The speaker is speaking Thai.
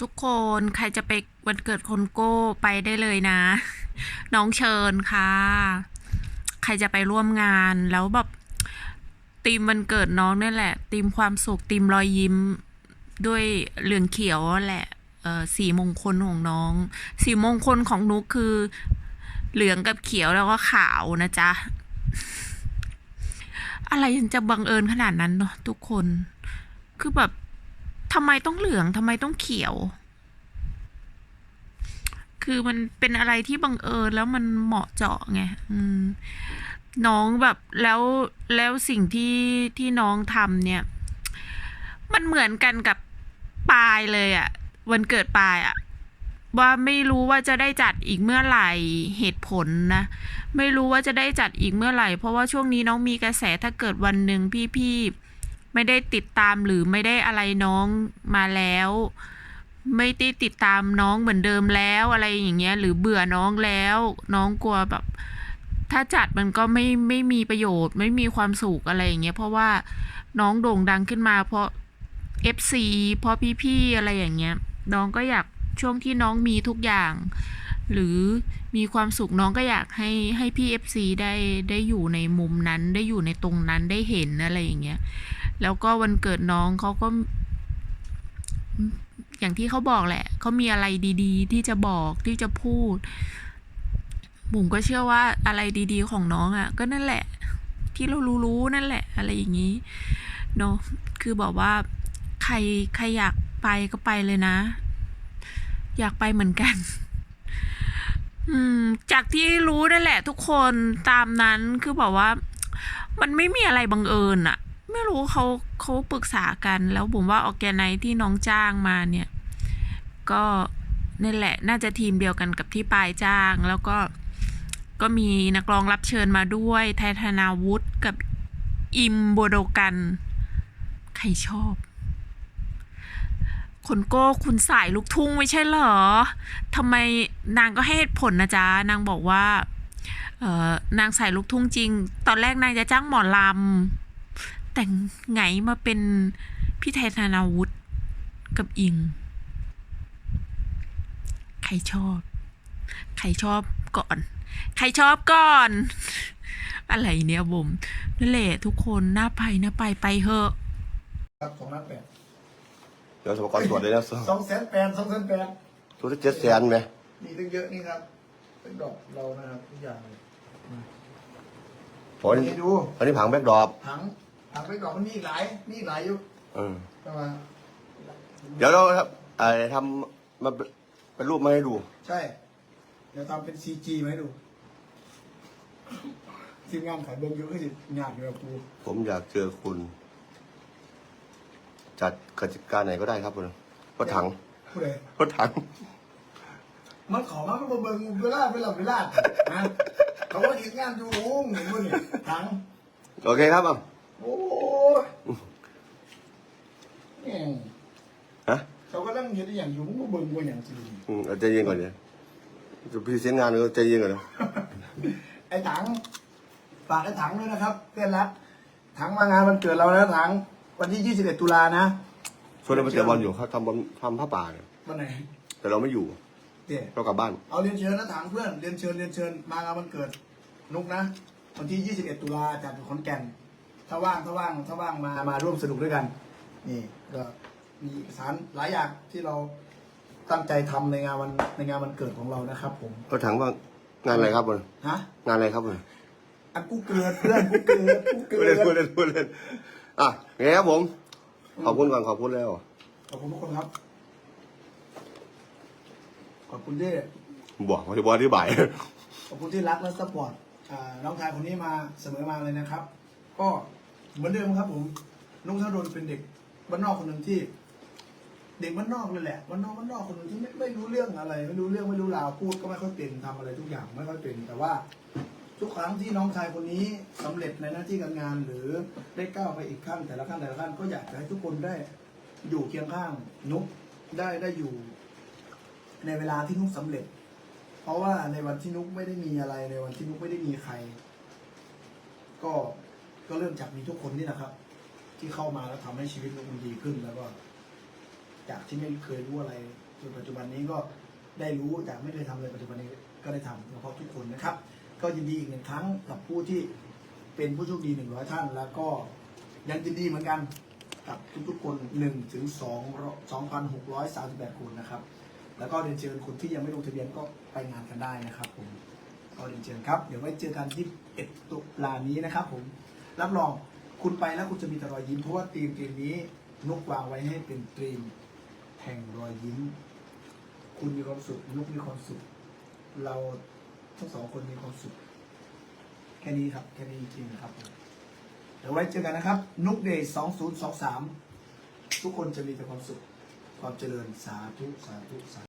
ทุกคนใครจะไปวันเกิดคนโก้ไปได้เลยนะ น้องเชิญค่ะ ใครจะไปร่วมงานแล้วแบบธีมวันเกิดน้องนี่แหละธีมความสุขธีมรอยยิ้มด้วยเหลืองเขียวแหละสีมงคลของน้อง สีมงคลของนุกคือ เหลืองกับเขียวแล้วก็ขาวนะจ๊ะ อะไรจะบังเอิญขนาดนั้นเนาะทุกคน คือแบบ ทำไมต้องเหลืองทำไมต้องเขียว คือมันเป็นอะไรที่บังเอิญแล้วมันเหมาะเจาะไงน้องแบบแล้วแล้วสิ่งที่ที่น้องทำเนี่ย มันเหมือนกันกับปายเลยอะวันเกิดปายอะว่าไม่รู้ว่าจะได้จัดอีกเมื่อไหร่เหตุผลนะ ไม่รู้ว่าจะได้จัดอีกเมื่อไหร่ เพราะว่าช่วงนี้น้องมีกระแสถ้าเกิดวันหนึ่งพี่ๆ ไม่ได้ติดตามหรือไม่ได้อะไรน้องมาแล้ว ไม่ได้ติดตามน้องเหมือนเดิมแล้วอะไรอย่างเงี้ย หรือเบื่อน้องแล้ว น้องกลัวแบบ ถ้าจัดมันก็ไม่ไม่มีประโยชน์ ไม่มีความสุขอะไรอย่างเงี้ย เพราะว่าน้องโด่งดังขึ้นมา เพราะ FC เพราะพี่ๆอะไรอย่างเงี้ย น้องก็อยากช่วงที่น้องมีทุกอย่าง หรือมีความสุขน้องก็อยากให้ให้พี่ FC ได้ได้อยู่ในมุมนั้นได้อยู่ในตรงนั้นได้เห็นอะไรอย่างเงี้ย แล้วก็วันเกิดน้องเขาก็ อย่างที่เขาบอกแหละเขามีอะไรดีๆ ที่จะบอกที่จะพูดบุ๋มก็เชื่อว่าอะไรดีๆของน้องอะ่ะ ก็นั่นแหละ ที่เรารู้ๆนั่นแหละ อะไรอย่างนี้เนาะคือบอกว่า ใครใครอยากไปก็ไปเลยนะ อยากไปเหมือนกัน อืม จากที่รู้นั่นแหละ ทุกคนตามนั้นคือบอกว่า มันไม่มีอะไรบังเอิญอะ ไม่รู้เขาเขาปรึกษากัน แล้วผมว่าออแกไนที่น้องจ้างมาเนี่ย ก็นั่นแหละน่าจะทีมเดียวกันกับที่ปายจ้าง แล้วก็ก็มีนักร้องรับเชิญมาด้วยไทยธนาวุฒิกับอิมโบโดกัน ใครชอบคนโก้คุณสายลูกทุ่งไม่ใช่เหรอทำไมนางก็ให้เหตุผลนะจ๊ะ นางบอกว่า เออนางสายลูกทุ่งจริง ตอนแรกนางจะจ้างหมอลำ แต่ไงมาเป็นพี่ไทยธนาวุฒิกับอิง ใครชอบ ใครชอบก่อน ใครชอบก่อน อะไรเนี่ยบุ๋มนั่นแหละทุกคนน่าไปน่าไปไปเถอะครับสองล้านแปดเดี๋ยวสมกรตรวจเลยนะสองแสนแปดสองแสนแปดตัวที่เจ็ดแสนไหมมีตั้งเยอะนี่ครับ เป็นดอกเรานะครับทุกอย่างเลยโอ้ยนี่ดูอันนี้ผังแบ็กดรอปถัง ถังไปดอกมันมีอีกหลายมีอีกหลายอยู่เออประมาณเดี๋ยวเราครับไอ้ทำมาเป็นรูปมาให้ดู ใช่ เดี๋ยวทำเป็นซีจีมาให้ดูทีมงานขายเบิ้งเยอะที่งานเดียวกูผมอยากเจอคุณ จัดกิจการไหนก็ได้ครับคุณรถถังผู้ใดรถถัง มันขอมาก็มาเบิ้งเวลาเวลาเวลานะเขาว่าเห็นงานอยู่โอ้งเห็นมั้ยถัง โอเคครับอะ โอ้ยแม่งฮะเขาก็นั่งเห็นอย่างอยู่มึงก็เบิ่งว่าอย่างจริงอืมเอาใจเย็นก่อนเดี๋ยวจะพรีเซนต์งานก็ใจเย็นก่อนนะไอ้ถังฝากไอ้ถังด้วยนะครับเพื่อนรักถังมางานวันเกิดเรานะถังวันที่ 21 ตุลานะชวนเราไปเตะบอลอยู่เขาทำบอลทำผ้าป่าเนี่ยวันไหนแต่เราไม่อยู่เดี๋ยวเรากลับบ้าน เอาเรียนเชิญนะถังเพื่อนเรียนเชิญเรียนเชิญมางานวันเกิด นุกนะ วันที่ 21 ตุลาจัดอยู่ขอนแก่น ถ้าว่างถ้าว่างถ้าว่างมามาร่วมสนุกด้วยกัน นี่ก็มีเอกสารหลายอย่างที่เราตั้งใจทำในงานวันในงานวันเกิดของเรานะครับผมรถถังว่างานอะไรครับคุณฮะงานอะไรครับคุณอันกูเกิดเพื่อนกูเกิดกูเกิพูดเล่นพูดดเล่นพูดเล่นอะไงครับผม ขอบคุณก่อนขอบคุณแล้ว ขอบคุณทุกคนครับ ขอบคุณที่ บอกมาที่บอลที่บ่าย ขอบคุณที่รักและสปอร์ตอ่าน้องชายคนนี้มาเสมอมาเลยนะครับ ก็ เหมือนเดิมครับผมนุ้งธนดลเป็นเด็กบ้านนอกคนหนึ่งที่ เด็กบ้านนอกเลยแหละบ้านนอกบ้านนอกคนหนึ่งที่ไม่ไม่รู้เรื่องอะไร ไม่รู้เรื่องไม่รู้ราวพูดก็ไม่ค่อยเป็นทำอะไรทุกอย่างไม่ค่อยเป็น แต่ว่า ทุกครั้งที่น้องชายคนนี้สำเร็จในหน้าที่การงาน หรือได้ก้าวไปอีกขั้นแต่ละขั้นแต่ละขั้นก็อยากจะให้ทุกคนได้อยู่เคียงข้างนุ๊กได้ได้อยู่ ในเวลาที่นุ๊กสำเร็จ เพราะว่าในวันที่นุ๊กไม่ได้มีอะไรในวันที่นุ๊กไม่ได้มีใคร ก็ ก็เริ่มจากมีทุกคนนี่แหละครับ ที่เข้ามาแล้วทำให้ชีวิตมันดีขึ้นแล้วก็ จากที่ไม่เคยรู้อะไรจนปัจจุบันนี้ก็ได้รู้จากไม่ได้ทำเลยปัจจุบันนี้ก็ได้ทำเฉพาะทุกคนนะครับ ก็ยินดีอีกหนึ่งครั้งกับผู้ที่เป็นผู้โชคดีหนึ่งร้อยท่าน แล้วก็ยังยินดีเหมือนกันกับทุกๆคน1ถึง2 2,638คนนะครับ แล้วก็เรียนเชิญคนที่ยังไม่ลงทะเบียนก็ไปงานกันได้นะครับผมก็เรียนเชิญครับ เดี๋ยวไว้เจอกันที่1ตุลานี้นะครับผม รับรองคุณไปแล้วคุณจะมีแต่รอยยิ้ม เพราะว่าธีมธีมนี้นุกวางไว้ให้เป็นธีมแห่งรอยยิ้ม คุณมีความสุขนุกมีความสุข เราทั้งสองคนมีความสุข แค่นี้ครับ แค่นี้จริงๆนะครับ เดี๋ยวไว้เจอกันนะครับ นุกเดย์2023 ทุกคนจะมีแต่ความสุข ความเจริญสาธุสาธุสาธุ